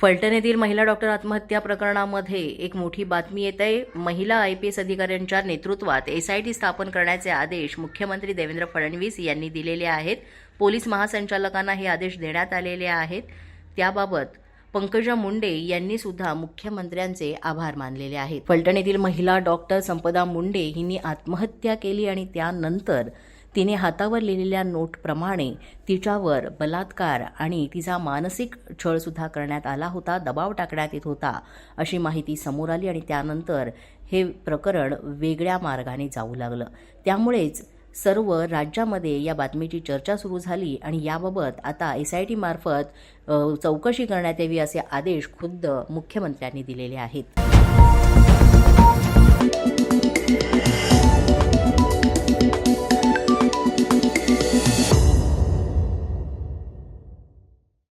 फलटण येथील महिला डॉक्टर आत्महत्या प्रकरणामध्ये एक मोठी बातमी येत आहे. महिला आय पी एस अधिकाऱ्यांच्या नेतृत्वात एसआयटी स्थापन करण्याचे आदेश मुख्यमंत्री देवेंद्र फडणवीस यांनी दिलेले आहेत. पोलीस महासंचालकांना हे आदेश देण्यात आलेले आहेत. त्याबाबत पंकजा मुंडे यांनी सुद्धा मुख्यमंत्र्यांचे आभार मानलेले आहेत. फलटण येथील महिला डॉक्टर संपदा मुंडे हिने आत्महत्या केली आणि त्यानंतर तिने हातावर लिहिलेल्या नोटप्रमाणे तिच्यावर बलात्कार आणि तिचा मानसिक छळसुद्धा करण्यात आला होता दबाव टाकण्यात येत होता अशी माहिती समोर आली आणि त्यानंतर हे प्रकरण वेगळ्या मार्गाने जाऊ लागलं. त्यामुळेच सर्व राज्यामध्ये या बातमीची चर्चा सुरू झाली आणि याबाबत आता एस आय टीमार्फत चौकशी करण्यात यावी असे आदेश खुद्द मुख्यमंत्र्यांनी दिलेले आहेत.